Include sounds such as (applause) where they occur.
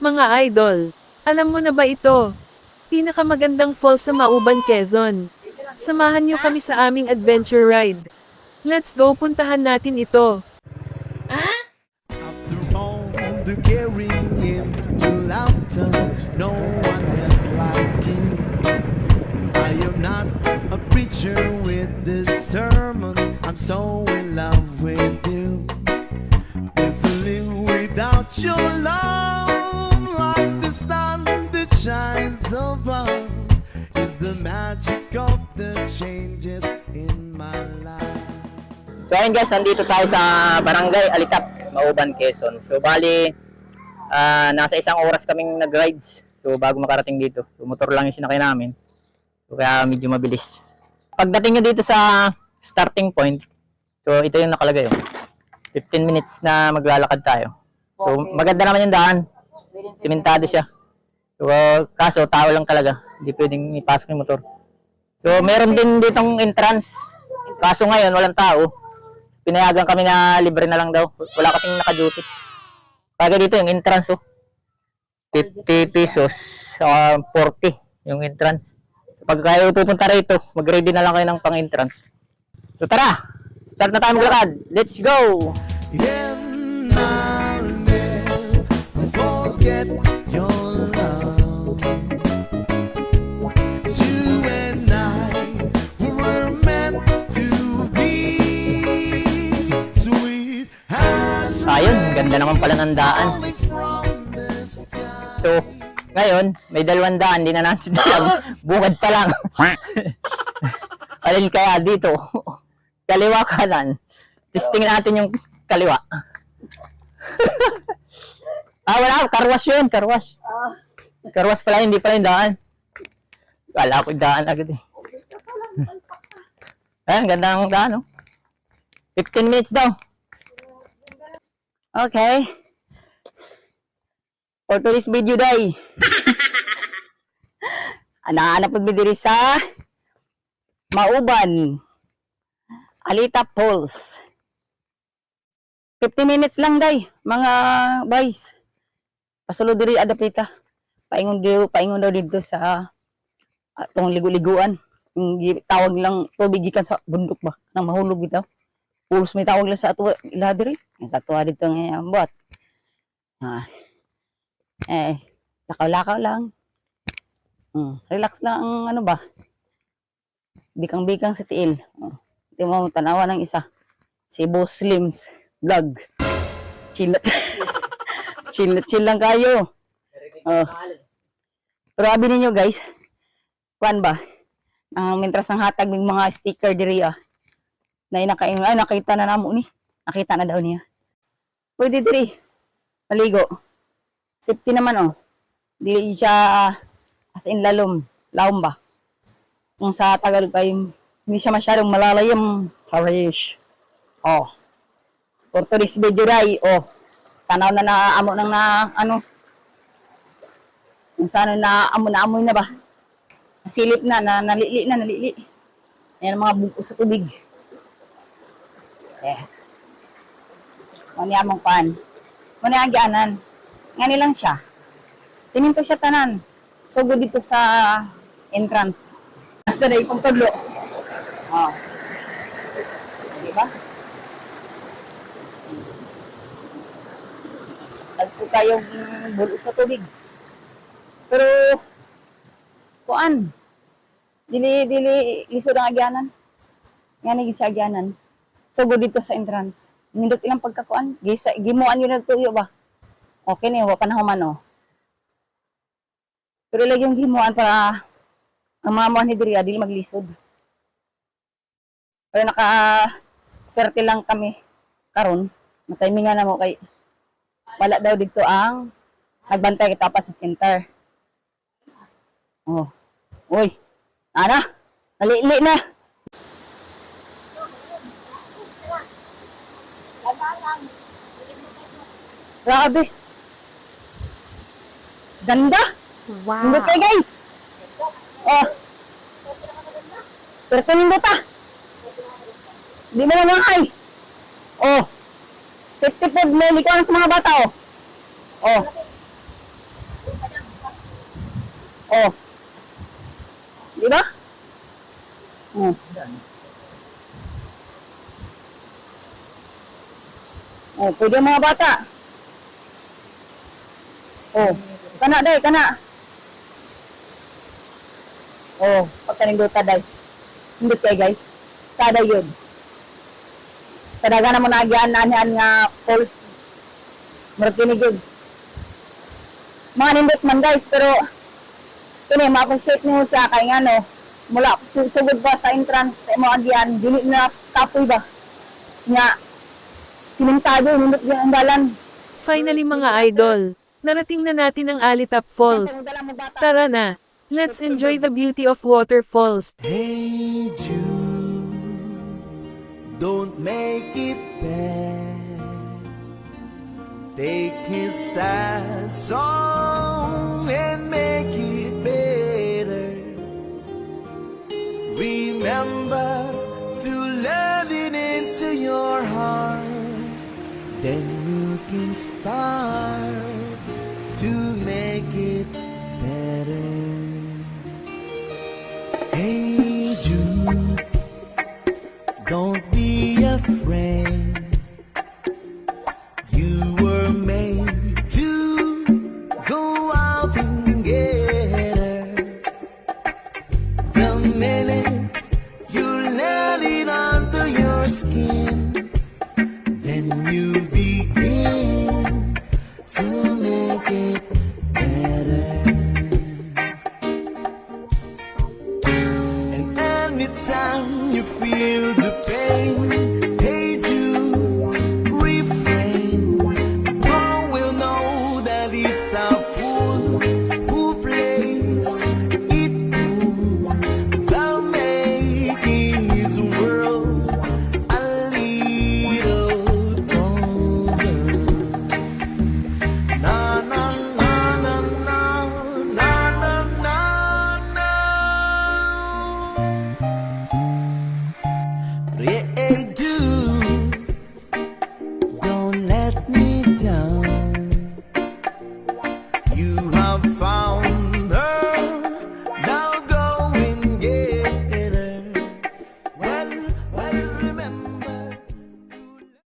Mga idol, alam mo na ba ito? Pinakamagandang falls sa Mauban, Quezon. Samahan niyo kami sa aming adventure ride. Let's go, puntahan natin ito. After all the caring and the laughter, no one like you. I am not a preacher with this sermon. I'm so in love with you. This without your love, ayun guys, nandito tayo sa Barangay Alitap, Mauban, Quezon. So bali, ah, nasa isang oras kaming nag-rides. So bago makarating dito. So motor lang yung sinakay namin. So kaya medyo mabilis. Pagdating nyo dito sa starting point, so ito yung nakalagay. Oh. 15 minutes na maglalakad tayo. So maganda naman yung daan. Simentado siya. So kaso tao lang talaga. Hindi pwedeng ipasok yung motor. So meron din ditong entrance. Kaso ngayon walang tao pinayagan kami na libre na lang daw. Wala kasing naka-duty. Kaya dito yung entrance oh. 50 pesos, uh, 40 yung entrance. Pag kayo pupunta rito, mag-ready na lang kayo ng pang-entrance. So tara, start na tayo maglakad. Let's go! And Ayun, ganda naman pala ng daan. So, ngayon, may dalawang daan, di na natin alam. (laughs) Bukad pa lang. (laughs) Alin kaya dito? Kaliwa kanan. Testing natin yung kaliwa. (laughs) ah, wala. Karwas yun. Karwas. Karwas pala, hindi pala yung daan. Kala ko yung daan agad eh. Ayan, ganda ng daan, oh. 15 minutes daw. Okay. For today's video day. (laughs) Anaanap po diri sa Mauban. Alita Falls. 50 minutes lang day, mga boys. Pasulod diri adapita. Paingon daw, paingon daw dito sa atong ligo-liguan. Yung gi- tawag lang tubig gikan sa bundok ba nang mahulog bitaw. Pulos may tawag lang sa ato ila diri. Ato dito ngayon buhat. Ah. Eh, lakaw-lakaw lang. Hmm, relax lang ang ano ba? Bikang-bikang sa tiil. Oh. Ito mo tanawa ng isa. Si Boss Slims vlog. Chill (laughs) chill chill lang kayo. Oh. Pero abi ninyo guys, kuan ba? Ang mintras ng hatag ng mga sticker diri ah. Na inakain ay nakita na namo ni. Nakita na daw niya. Pwede diri. Maligo. Safety naman oh. Dili siya ah, as in lalom. Laom ba? Kung sa tagal pa yung hindi siya masyadong malalayam. Harish. Oh. For today's video ray, oh. Tanaw na naamo nang na, ano. Kung saan na amo na amoy na ba? Nasilip na, na nalili na, nalili. Ayan ang mga buko sa tubig. Eh. Mani among pan. Mani ang gianan. Nga nilang siya. Siminto siya tanan. So good dito sa entrance. (laughs) Sa na ipong tudlo. Oh. Di ba? Tagpo tayong bulot sa tubig. Pero, kuan, dili, dili, lisod ang agyanan. Nga naging sa agyanan. So, good dito sa entrance. Nindot ilang pagkakuan. Gisa, gimuan yun na tuyo ba? Okay yun, wa panahon oh. Pero lagi yung gimuan para ang mga mga ni Diriya, dili maglisod. Pero naka serte lang kami karon na na mo kay wala daw dito ang nagbantay kita pa sa center. Oh. Uy. Ana. Nalili na. Grabe. Ganda. Wow. Nindot kayo guys. Oh. Pero kanindot ah. Di mo naman ay. Oh. Safety food may likuan sa mga bata oh. Oh. Oh. Di ba? Hmm. Oh, pwede mga bata. Oh, kana day, kana. Oh, pagkanindota day. Hindi kay guys. Sada yun. Talaga naman nagyan na nga false. Murag kinig yun. Mga nindot man guys, pero kini ma-appreciate niyo sa kay nga no. Mula su- sugod ba sa entrance sa imo agyan, dili na kapoy ba. Nga simentado nindot gyud ang dalan. Finally mga idol, narating na natin ang Alitap Falls. Tara na, let's enjoy the beauty of waterfalls. Hey Jude, don't make it bad. Take his sad song to make it better. Hey Jude, don't be afraid. You were made to go out and get her. The minute you let it under your skin, then you begin to be. down.